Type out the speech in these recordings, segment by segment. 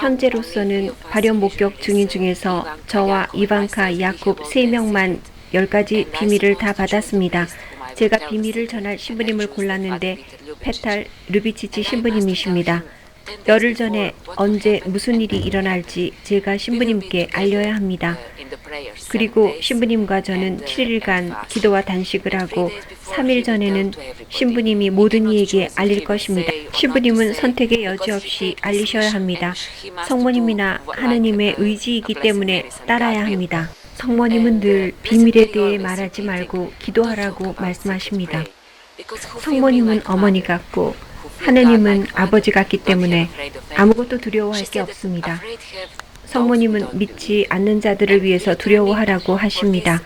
현재로서는 발현 목격 증인 중에서 저와 이방카, 야콥 세 명만 열 가지 비밀을 다 받았습니다. 제가 비밀을 전할 신부님을 골랐는데 페탈 르비치치 신부님이십니다. 열흘 전에 언제 무슨 일이 일어날지 제가 신부님께 알려야 합니다. 그리고 신부님과 저는 7일간 기도와 단식을 하고 3일 전에는 신부님이 모든 이에게 알릴 것입니다. 신부님은 선택의 여지 없이 알리셔야 합니다. 성모님이나 하느님의 의지이기 때문에 따라야 합니다. 성모님은 늘 비밀에 대해 말하지 말고 기도하라고 말씀하십니다. 성모님은 어머니 같고 하느님은 아버지 같기 때문에 아무것도 두려워할 게 없습니다. 성모님은 믿지 않는 자들을 위해서 두려워하라고 하십니다.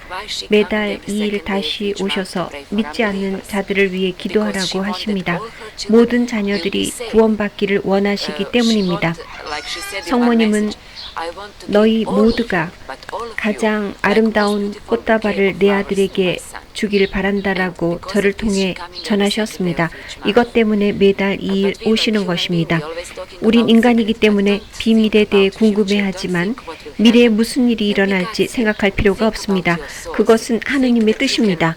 매달 2일 다시 오셔서 믿지 않는 자들을 위해 기도하라고 하십니다. 모든 자녀들이 구원받기를 원하시기 때문입니다. 성모님은 너희 모두가 가장 아름다운 꽃다발을 내 아들에게 주길 바란다라고 저를 통해 전하셨습니다. 이것 때문에 매달 2일 오시는 것입니다. 우린 인간이기 때문에 비밀에 대해 궁금해하지만 미래에 무슨 일이 일어날지 생각할 필요가 없습니다. 그것은 하느님의 뜻입니다.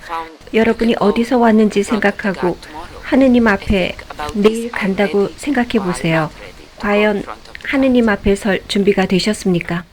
여러분이 어디서 왔는지 생각하고 하느님 앞에 내일 간다고 생각해 보세요. 과연 하느님 앞에 설 준비가 되셨습니까?